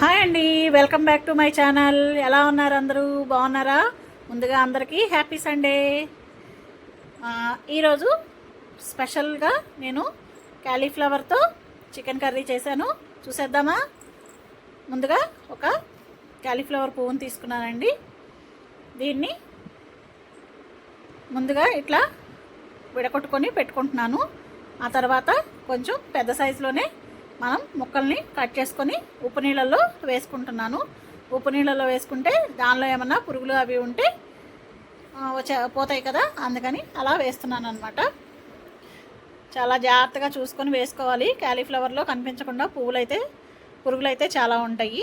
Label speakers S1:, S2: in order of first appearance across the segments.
S1: Hi అండి welcome back to my channel. ఎలా ఉన్నారు అందరూ? బాగున్నారా? ముందుగా అందరికీ హ్యాపీ సండే. ఈరోజు స్పెషల్గా నేను క్యాలీఫ్లవర్తో చికెన్ కర్రీ చేశాను. చూసేద్దామా? ముందుగా ఒక క్యాలీఫ్లవర్ పువ్వును తీసుకున్నానండి. దీన్ని ముందుగా ఇట్లా విడగొట్టుకొని పెట్టుకుంటున్నాను. ఆ తర్వాత కొంచెం పెద్ద సైజులోనే మనం ముక్కల్ని కట్ చేసుకొని ఉప్పు నీళ్ళల్లో వేసుకుంటున్నాను. ఉప్పు నీళ్ళల్లో వేసుకుంటే దానిలో ఏమన్నా పురుగులు అవి ఉంటే వచ్చే పోతాయి కదా అందుకని అలా వేస్తున్నాను అనమాట చాలా జాగ్రత్తగా చూసుకొని వేసుకోవాలి. క్యాలీఫ్లవర్లో కనిపించకుండా పువ్వులు అయితే పురుగులు అయితే చాలా ఉంటాయి.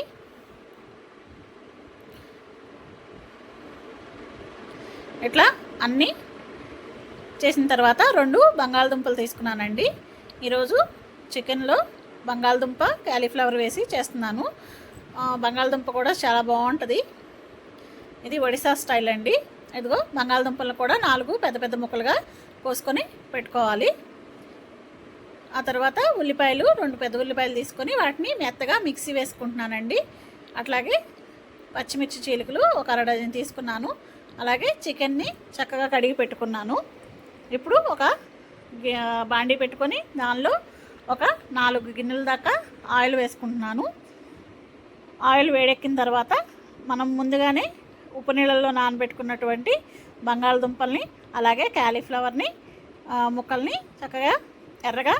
S1: ఇట్లా అన్నీ చేసిన తర్వాత రెండు బంగాళదుంపలు తీసుకున్నానండి. ఈరోజు చికెన్లో బంగాళదుంప క్యాలీఫ్లవర్ వేసి చేస్తున్నాను. బంగాళదుంప కూడా చాలా బాగుంటుంది. ఇది ఒడిశా స్టైల్ అండి. ఇదిగో బంగాళదుంపలను కూడా నాలుగు పెద్ద పెద్ద ముక్కలుగా కోసుకొని పెట్టుకోవాలి. ఆ తర్వాత ఉల్లిపాయలు రెండు పెద్ద ఉల్లిపాయలు తీసుకొని వాటిని మెత్తగా మిక్సీ వేసుకుంటున్నానండి. అట్లాగే పచ్చిమిర్చి చీలికలు ఒక అర డజన్ తీసుకున్నాను. అలాగే చికెన్ని చక్కగా కడిగి పెట్టుకున్నాను. ఇప్పుడు ఒక బాండీ పెట్టుకొని దానిలో ఒక నాలుగు గిన్నెల దాకా ఆయిల్ వేసుకుంటున్నాను. ఆయిల్ వేడెక్కిన తర్వాత మనం ముందుగానే ఉప్పు నీళ్ళల్లో నానబెట్టుకున్నటువంటి బంగాళదుంపల్ని అలాగే క్యాలీఫ్లవర్ని ముక్కల్ని చక్కగా ఎర్రగా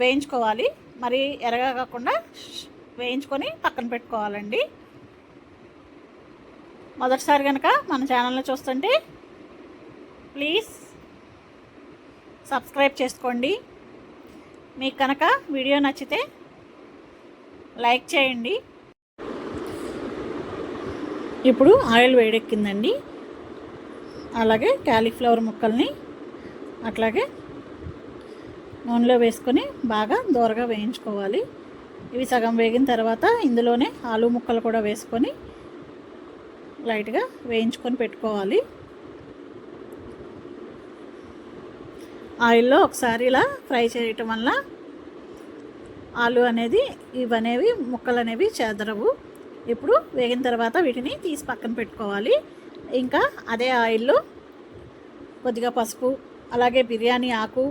S1: వేయించుకోవాలి. మరి ఎర్రగా కాకుండా వేయించుకొని పక్కన పెట్టుకోవాలండి. మొదటిసారి కనుక మన ఛానల్ని చూస్తుంటే ప్లీజ్ సబ్స్క్రైబ్ చేసుకోండి. మీకు కనుక వీడియో నచ్చితే లైక్ చేయండి. ఇప్పుడు ఆయిల్ వేడెక్కిందండి. అలాగే క్యాలీఫ్లవర్ ముక్కల్ని అట్లాగే నూనెలో వేసుకొని బాగా దోరగా వేయించుకోవాలి. ఇవి సగం వేగిన తర్వాత ఇందులోనే ఆలు ముక్కలు కూడా వేసుకొని లైట్గా వేయించుకొని పెట్టుకోవాలి. ఆయిల్లో ఒకసారి ఇలా ఫ్రై చేయటం వల్ల ఆలు అనేది ఇవనేవి ముక్కలు అనేవి చెదరవు. ఇప్పుడు వేగిన తర్వాత వీటిని తీసి పక్కన పెట్టుకోవాలి. ఇంకా అదే ఆయిల్లో కొద్దిగా పసుపు అలాగే బిర్యానీ ఆకు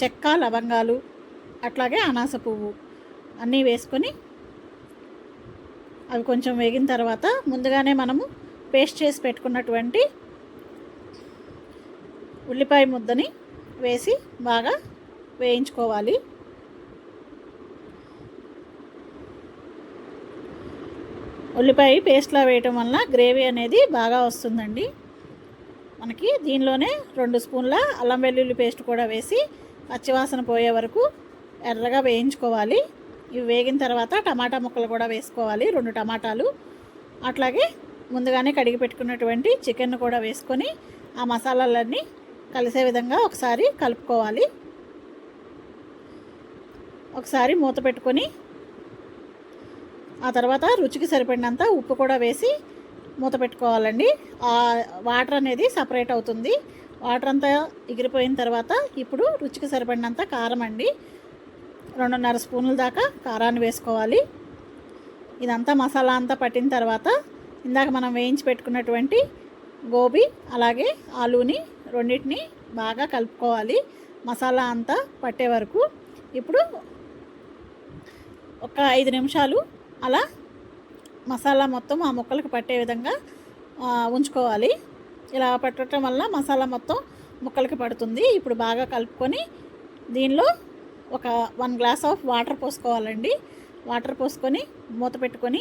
S1: చెక్క లవంగాలు అట్లాగే అనాస పువ్వు అన్నీ వేసుకొని అవి కొంచెం వేగిన తర్వాత ముందుగానే మనము పేస్ట్ చేసి పెట్టుకున్నటువంటి ఉల్లిపాయ ముద్దని వేసి బాగా వేయించుకోవాలి. ఉల్లిపాయ పేస్ట్లా వేయటం వలన గ్రేవీ అనేది బాగా వస్తుందండి. మనకి దీనిలోనే రెండు స్పూన్ల అల్లం వెల్లుల్లి పేస్ట్ కూడా వేసి పచ్చివాసన పోయే వరకు ఎర్రగా వేయించుకోవాలి. ఇవి వేగిన తర్వాత టమాటా ముక్కలు కూడా వేసుకోవాలి రెండు టమాటాలు. అట్లాగే ముందుగానే కడిగి పెట్టుకున్నటువంటి చికెన్ కూడా వేసుకొని ఆ మసాలాలన్నీ కలిసే విధంగా ఒకసారి కలుపుకోవాలి. ఒకసారి మూత పెట్టుకొని ఆ తర్వాత రుచికి సరిపడినంత ఉప్పు కూడా వేసి మూత పెట్టుకోవాలండి. ఆ వాటర్ అనేది సపరేట్ అవుతుంది. వాటర్ అంతా ఎగిరిపోయిన తర్వాత ఇప్పుడు రుచికి సరిపడినంత కారం అండి. రెండున్నర స్పూన్ల దాకా కారాన్ని వేసుకోవాలి. ఇదంతా మసాలా అంతా పట్టిన తర్వాత ఇందాక మనం వేయించి పెట్టుకున్నటువంటి గోబీ అలాగే ఆలూని రెండింటిని బాగా కలుపుకోవాలి. మసాలా అంతా పట్టే వరకు. ఇప్పుడు ఒక ఐదు నిమిషాలు అలా మసాలా మొత్తం ఆ ముక్కలకు పట్టే విధంగా ఉంచుకోవాలి. ఇలా పట్టడం వల్ల మసాలా మొత్తం ముక్కలకి పడుతుంది. ఇప్పుడు బాగా కలుపుకొని దీనిలో ఒక వన్ గ్లాస్ ఆఫ్ వాటర్ పోసుకోవాలండి. వాటర్ పోసుకొని మూత పెట్టుకొని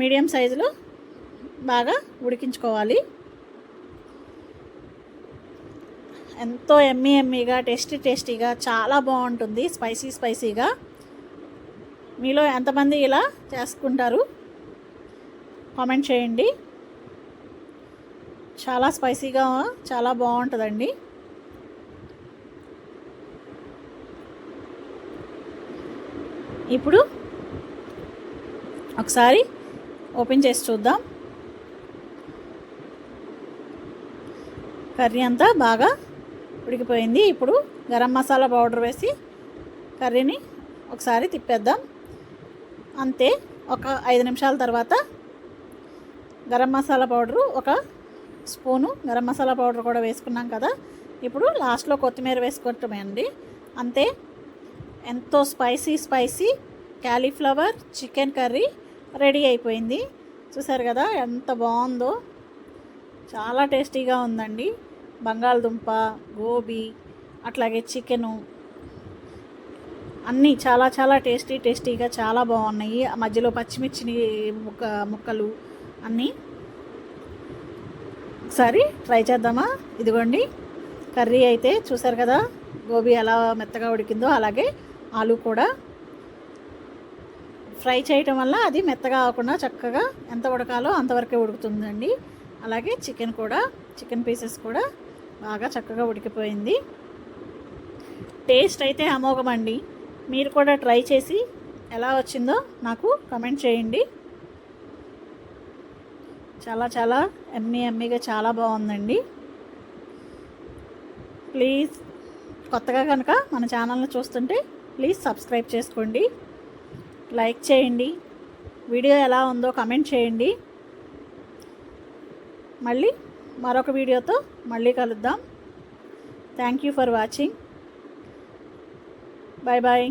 S1: మీడియం సైజులో బాగా ఉడికించుకోవాలి. ఎంతో ఎమ్మీ ఎమ్మీగా టేస్టీ టేస్టీగా చాలా బాగుంటుంది స్పైసీ స్పైసీగా. మీలో ఎంతమంది ఇలా చేసుకుంటారు? కామెంట్ చేయండి. చాలా స్పైసీగా చాలా బాగుంటుందండి. ఇప్పుడు ఒకసారి ఓపెన్ చేసి చూద్దాం. కర్రీ అంతా బాగా ఉడికిపోయింది. ఇప్పుడు గరం మసాలా పౌడర్ వేసి కర్రీని ఒకసారి తిప్పేద్దాం. అంతే ఒక ఐదు నిమిషాల తర్వాత గరం మసాలా పౌడరు ఒక స్పూను గరం మసాలా పౌడర్ కూడా వేసుకున్నాం కదా. ఇప్పుడు లాస్ట్లో కొత్తిమీర వేసుకోవటమే అండి అంతే ఎంతో spicy spicy cauliflower chicken curry ready అయిపోయింది. చూసారు కదా ఎంత బాగుందో. చాలా టేస్టీగా ఉందండి. బంగాళదుంప గోబీ అట్లాగే చికెను. అన్నీ చాలా చాలా టేస్టీ టేస్టీగా చాలా బాగున్నాయి. ఆ మధ్యలో పచ్చిమిర్చి ముక్క ముక్కలు అన్నీ. ఒకసారి ట్రై చేద్దామా? ఇదిగోండి. కర్రీ అయితే చూసారు కదా గోబీ ఎలా మెత్తగా ఉడికిందో అలాగే ఆలు కూడా. ఫ్రై చేయటం వల్ల అది మెత్తగా అవ్వకుండా చక్కగా ఎంత ఉడకాలో అంతవరకే ఉడుకుతుందండి. అలాగే చికెన్ కూడా చికెన్ పీసెస్ కూడా బాగా చక్కగా ఉడికిపోయింది. టేస్ట్ అయితే అమోఘమండి. మీరు కూడా ట్రై చేసి ఎలా వచ్చిందో నాకు కమెంట్ చేయండి. చాలా చాలా ఎమ్మీ ఎమ్మీగా చాలా బాగుందండి. ప్లీజ్ కొత్తగా కనుక మన ఛానల్ని చూస్తుంటే ప్లీజ్ సబ్స్క్రైబ్ చేసుకోండి. లైక్ చేయండి. వీడియో ఎలా ఉందో కమెంట్ చేయండి. మళ్ళీ మరొక వీడియోతో మళ్ళీ కలుద్దాం. Thank you for watching bye bye